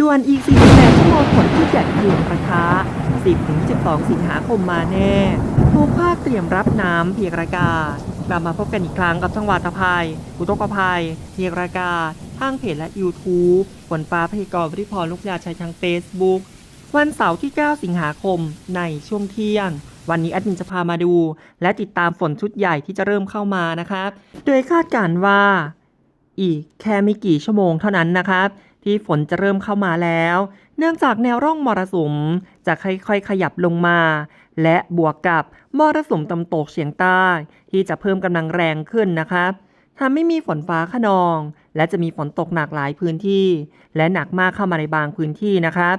ด่วนอีก 48 ชั่วโมงฝนที่แดดเปลี่ยนประทะ 10-12 สิงหาคมมาแน่ทุกภาคเตรียมรับน้ำเพียงรากากลับมาพบกันอีกครั้งกับจังหวัดตะไคร้อุทกภัยเพียงรากาทางเพจและ YouTube ฝนฟ้าพยากรณ์วิพรลูกยาชัยทาง Facebook วันเสาร์ที่ 9 สิงหาคมในช่วงเที่ยง วันนี้แอดมินจะพามาดู และติดตามฝนชุดใหญ่ที่จะเริ่มเข้ามานะครับ โดยคาดการณ์ว่า อีกแค่ไม่กี่ชั่วโมงเท่านั้นนะครับ ที่ฝนจะเริ่มเข้ามาแล้ว เนื่องจากแนวร่องมรสุมจะค่อยๆ ขยับลงมา และบวกกับมรสุมตะวันตกเฉียงใต้ ที่จะเพิ่มกำลังแรงขึ้นนะครับทำให้มีฝนฟ้าขนอง และจะมีฝนตกหนักหลายพื้นที่ และหนักมากเข้ามาในบางพื้นที่นะครับ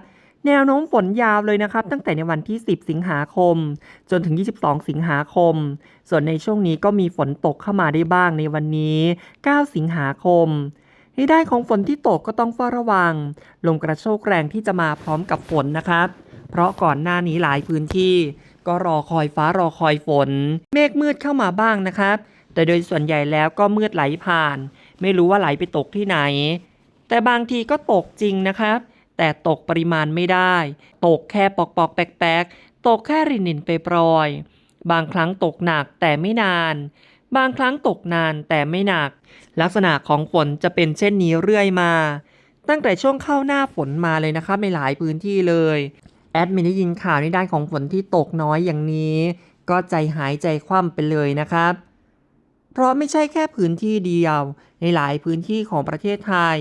แนวโน้มฝนยาวเลยนะครับ ตั้งแต่ในวันที่ 10 สิงหาคม จนถึง 22 สิงหาคม ส่วนในช่วงนี้ก็มีฝนตกเข้ามาได้บ้างในวันนี้ 9 สิงหาคม ในด้านของฝนที่ตกก็ต้องเฝ้าระวัง ลมกระโชกแรงที่จะมาพร้อมกับฝนนะครับ เพราะก่อนหน้านี้หลายพื้นที่ ก็รอคอยฟ้ารอคอยฝน เมฆมืดเข้ามาบ้างนะครับ แต่โดยส่วนใหญ่แล้วก็มืดไหลผ่าน ไม่รู้ว่าไหลไปตกที่ไหน แต่บางทีก็ตกจริงนะครับ แต่ตกปริมาณไม่ได้ ตกแค่ปอกปอกๆแปกๆตกแค่รินรินไปปรอย บางครั้งตกหนักแต่ไม่นาน บางครั้งตกนานแต่ไม่หนัก ลักษณะของฝนจะเป็นเช่นนี้เรื่อยมา ตั้งแต่ช่วงเข้าหน้าฝนมาเลยนะครับในหลายพื้นที่เลย แอดมินได้ยินข่าวในด้านของฝนที่ตกน้อยอย่างนี้ ก็ใจหายใจคว่ำไปเลยนะครับ เพราะไม่ใช่แค่พื้นที่เดียว ในหลายพื้นที่ของประเทศไทย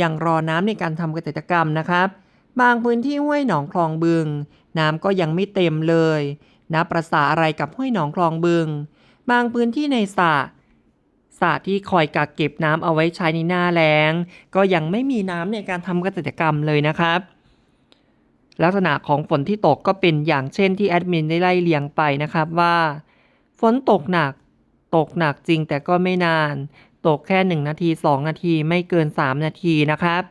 ยังรอน้ำในการทำเกษตรกรรมนะครับ บางพื้นที่ห้วยหนองคลองบึง น้ำก็ยังไม่เต็มเลยนับประสาอะไรกับห้วยหนองคลองบึง บางพื้นที่ในสระสระที่คอยกักเก็บน้ำเอาไว้ใช้ในหน้าแล้ง ก็ยังไม่มีน้ำในการทำเกษตรกรรมเลยนะครับ ลักษณะของฝนที่ตกก็เป็นอย่างเช่นที่แอดมินได้ไล่เลียงไปนะครับว่า ฝนตกหนัก ตกหนักจริงแต่ก็ไม่นาน ตกแค่ 1 นาที 2 นาทีไม่เกิน 3 นาทีนะครับ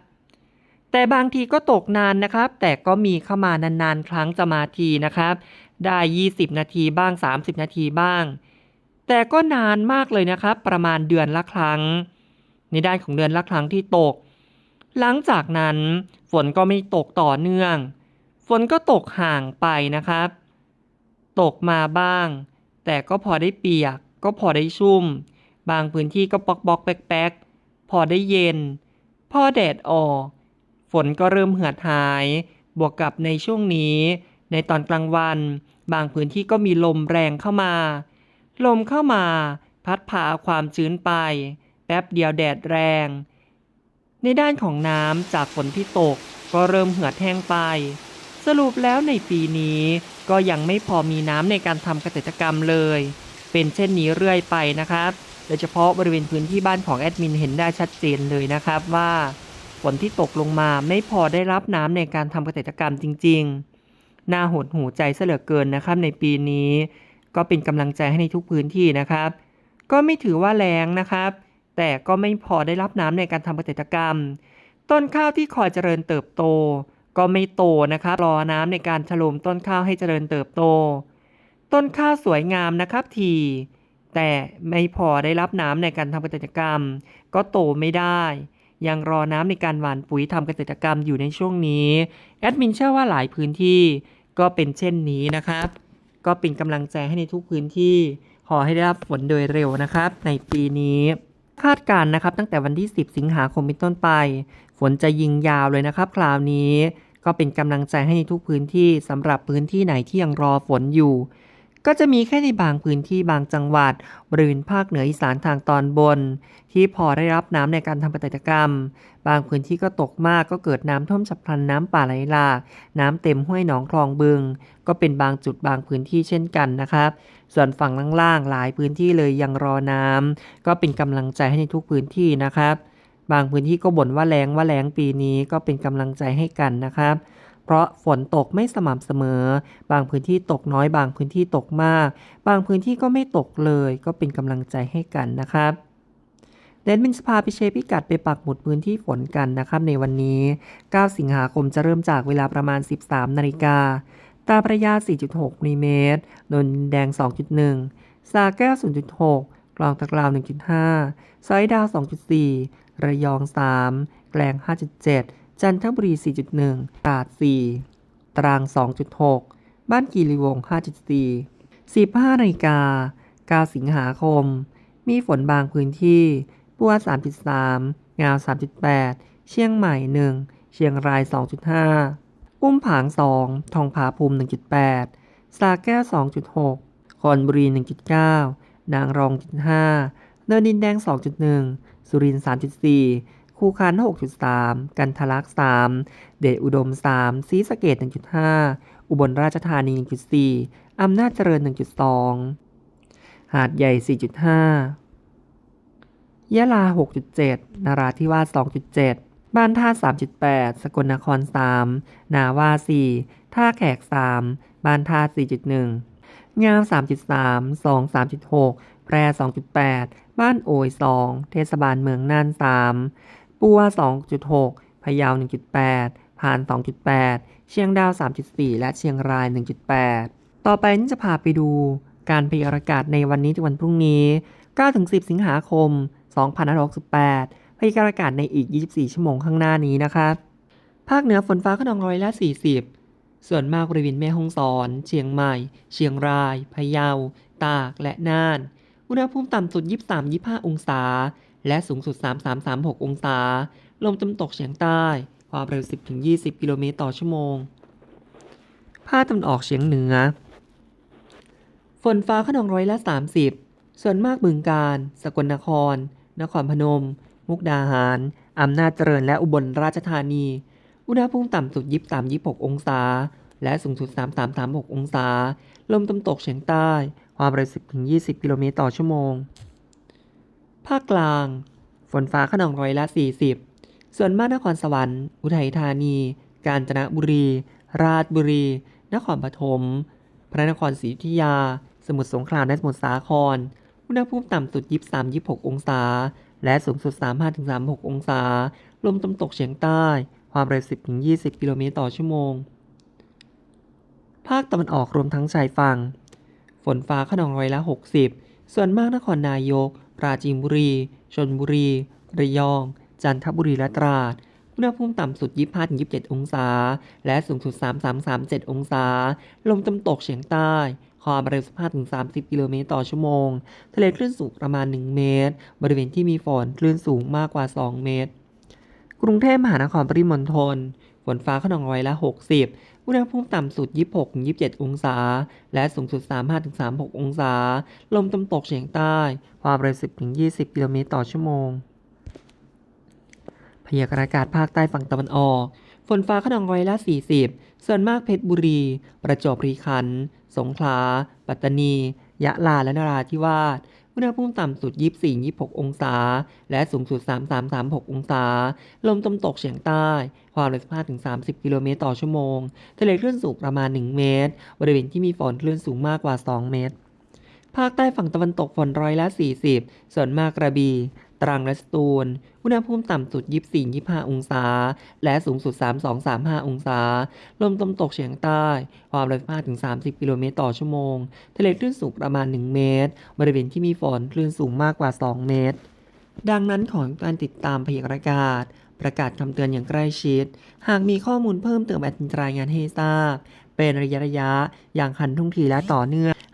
แต่บางทีก็ตกนานนะครับ แต่ก็มีเข้ามานานๆ ครั้งจะมาทีนะครับ ได้ 20 นาทีบ้าง 30 นาทีบ้าง แต่ก็นานมากเลยนะครับ ประมาณเดือนละครั้ง ในด้านของเดือนละครั้งที่ตก หลังจากนั้นฝนก็ไม่ตกต่อเนื่อง ฝนก็ตกห่างไปนะครับ ตกมาบ้าง แต่ก็พอได้เปียก ก็พอได้ชุ่ม บางพื้นที่ก็ปอกปอกๆแป๊กๆ พอได้เย็น พอแดดออก ฝนก็เริ่มเหือดหาย บวกกับในช่วงนี้ ในตอนกลางวัน บางพื้นที่ก็มีลมแรงเข้ามา ลมเข้ามาพัดพาความชื้นไป แป๊บเดียวแดดแรง ในด้านของน้ำจากฝนที่ตกก็เริ่มเหือดแห้งไป สรุปแล้วในปีนี้ก็ยังไม่พอมีน้ำในการทำเกษตรกรรมเลย เป็นเช่นนี้เรื่อยไปนะครับโดยเฉพาะบริเวณพื้นที่บ้านของแอดมินเห็นได้ชัดเจนเลยนะครับว่าฝนที่ตกลงมาไม่พอได้รับน้ำในการทำเกษตรกรรมจริง ๆ น่าหดหูใจเสยเหลือเกินนะครับในปีนี้ ก็เป็นกำลังใจให้ในทุกพื้นที่นะครับ ก็ไม่ถือว่าแรงนะครับ แต่ก็ไม่พอได้รับน้ำในการทำเกษตรกรรม ต้นข้าวที่คอยเจริญเติบโต ก็ไม่โตนะครับรอน้ำในการฉลมต้นข้าวให้เจริญเติบโต ต้นข้าวสวยงามนะครับทีแต่ไม่พอได้รับน้ำในการทำเกษตรกรรม ก็โตไม่ได้ ยังรอน้ำในการหว่านปุ๋ยทำเกษตรกรรมอยู่ในช่วงนี้แอดมินเชื่อว่าหลายพื้นที่ก็เป็นเช่นนี้นะครับ ก็เป็นกำลังใจให้ในทุกพื้นที่ ขอให้ได้รับฝนโดยเร็วนะครับ ในปีนี้คาดการณ์นะครับตั้งแต่วันที่ 10 สิงหาคมเป็นต้นไป ฝนจะยิงยาวเลยนะครับคราวนี้ก็เป็นกำลังใจให้ในทุกพื้นที่สำหรับพื้นที่ไหนที่ยังรอฝนอยู่ ก็จะมีแค่ในบางพื้นที่บางจังหวัด บริเวณภาคเหนืออีสานทางตอนบน ที่พอได้รับน้ำในการทำเกษตรกรรม บางพื้นที่ก็ตกมากก็เกิดน้ำท่วมฉับพลันน้ำป่าไหลหลาก น้ำเต็มห้วยหนองคลองบึง ก็เป็นบางจุดบางพื้นที่เช่นกันนะครับ ส่วนฝั่งล่างๆหลายพื้นที่เลยยังรอน้ำก็เป็นกำลังใจให้ในทุกพื้นที่นะครับ บางพื้นที่ก็บ่นว่าแรงว่าแรงปีนี้ก็เป็นกำลังใจให้กันนะครับ เพราะฝนตกไม่สม่ำเสมอ บางพื้นที่ตกน้อย บางพื้นที่ตกมาก บางพื้นที่ก็ไม่ตกเลย ก็เป็นกำลังใจให้กันนะครับเดนมินสพาไปเชพิกัดไปปักหมุดพื้นที่ฝนกันนะครับในวันนี้ 9 สิงหาคมจะเริ่มจากเวลาประมาณ 13 นาฬิกา ตาพระยา 4.6มิลลิเมตรนนดแดง 2.1 สาแก้ว 0.6 กลองตะกราว 1.5ซอยดาว 2.4 ระยอง 3 แกลง 5.7 จันทบุรี 4.1 ตราด 4 ตรัง2.6 บ้านกีรีวง 5.4 15นาฬิกา9สิงหาคม มีฝนบางพื้นที่ปัว 3.3 งาว 3.8 เชียงใหม่ 1 เชียงราย 2.5 อุ้มผาง 2 ทองผาภูมิ 1.8 สาแก้ว 2.6 คอนบุรี 1.9 นางรอง 1.5 เนินดินแดง 2.1 สุรินทร์ 3.4 คูคัน 6.3 กันทลัก3เดชอุดม3ศรีสะเกด1.5 อุบลราชธานี 1.4 อำนาจเจริญ 1.2 หาดใหญ่ 4.5 ยะลา 6.7 นาราธิวาส 2.7 บ้านท่า 3.8 สกลนคร 3 นาวา 4 ท่าแขก 3 บ้านท่า 4.1 งาม 3.3 2 3.6แพร่2.8 บ้านโอย 2 เทศบาลเมืองน่าน 3 ปัว 2.6 พะเยา 1.8พาน 2.8 เชียงดาว 3.4 และเชียงราย 1.8 ต่อไปนี้จะพาไปดู การพยากรณ์อากาศในวันนี้ถึงวันพรุ่งนี้ 9-10 สิงหาคม 2568 พยากรณ์อากาศในอีก 24 ชั่วโมงข้างหน้านี้นะครับ ภาคเหนือฝนฟ้าขนองร้อยละ 40 ส่วนมากบริเวณแม่ฮ่องสอน เชียงใหม่ เชียงราย พะเยา ตาก และน่าน อุณหภูมิต่ำสุด 23-25 องศา และสูงสุด 33-36 องศา ลมตะวันตกเฉียงใต้ ความเร็ว 10-20 กิโลเมตรต่อชั่วโมง ภาคตะวันออกเฉียงเหนือ ฝนฟ้าขนองร้อยละ 30 ส่วนมากบึงกาฬสกลนคร นครพนม มุกดาหาร อำนาจเจริญและอุบลราชธานี อุณหภูมิต่ำสุด 23-26 องศา และสูงสุด 33-36 องศา ลมตะวันตกเฉียงใต้ ความเร็ว 10-20 กิโลเมตรต่อชั่วโมง ภาคกลาง ฝนฟ้าขนองร้อยละ 40 ส่วนมากนครสวรรค์ อุทัยธานี กาญจนบุรี ราชบุรี นครปฐม พระนครศรีอยุธยา สมุทรสงครามและสมุทรสาคร อุณหภูมิต่ำสุด 23-26 องศา และสูงสุด 35-36 องศา ลมตะวันตกเฉียงใต้ ความเร็ว 10-20 กิโลเมตรต่อชั่วโมง ภาคตะวันออกรวมทั้งชายฝั่ง ฝนฟ้าขนองร้อยละ 60 ส่วนมากนครนายก ปราจีนบุรีชนบุรี ระยอง จันทบุรีและตราด อุณหภูมิต่ำสุด 25-27 องศา และสูงสุด 33-37 องศา ลมตะวันตกเฉียงใต้ ความเร็ว 15-30 กิโลเมตรต่อชั่วโมง ทะเลคลื่นสูงประมาณ 1 เมตร บริเวณที่มีฝนคลื่นสูงมากกว่า 2 เมตร กรุงเทพมหานครปริมณฑล ฝนฟ้าขนองร้อยละ 60 อุณหภูมิต่ำสุด 26-27 องศา และสูงสุด 35-36 องศา ลมตะวันตกเฉียงใต้ ความเร็ว 10-20 กิโลเมตรต่อชั่วโมง พยากรณ์อากาศภาคใต้ฝั่งตะวันออก ฝนฟ้าขนองร้อยละ 40 ส่วนมากเพชรบุรี ประจวบคีรีขันธ์ สงขลา ปัตตานี ยะลา และนราธิวาส อุณหภูมิต่ำสุด 24-26 องศา และสูงสุด 33-36 องศา ลมตะวันตกเฉียงใต้ ความเร็ว15-30 กิโลเมตรต่อชั่วโมง ทะเลคลื่นสูงประมาณ 1 เมตร บริเวณที่มีฝนคลื่นสูงมากกว่า 2 เมตร ภาคใต้ฝั่งตะวันตกฝนร้อยละ 40 ส่วนมากกระบี่ ตรังและสตูล อุณหภูมิต่ำสุด 24-25 องศา และสูงสุด 32-35 องศา ลมตะวันตกเฉียงใต้ ความเร็ว5-30 กิโลเมตรต่อชั่วโมง ทะเลคลื่นสูงประมาณ 1 เมตร บริเวณที่มีฝนคลื่นสูงมากกว่า 2 เมตร ดังนั้นขอการติดตามพยากรณ์อากาศ ประกาศคำเตือนอย่างใกล้ชิด หากมีข้อมูลเพิ่มเติมแอดมินรายงานให้ทราบ เป็นระยะระยะ อย่างคันทุ่งทีและต่อเนื่อง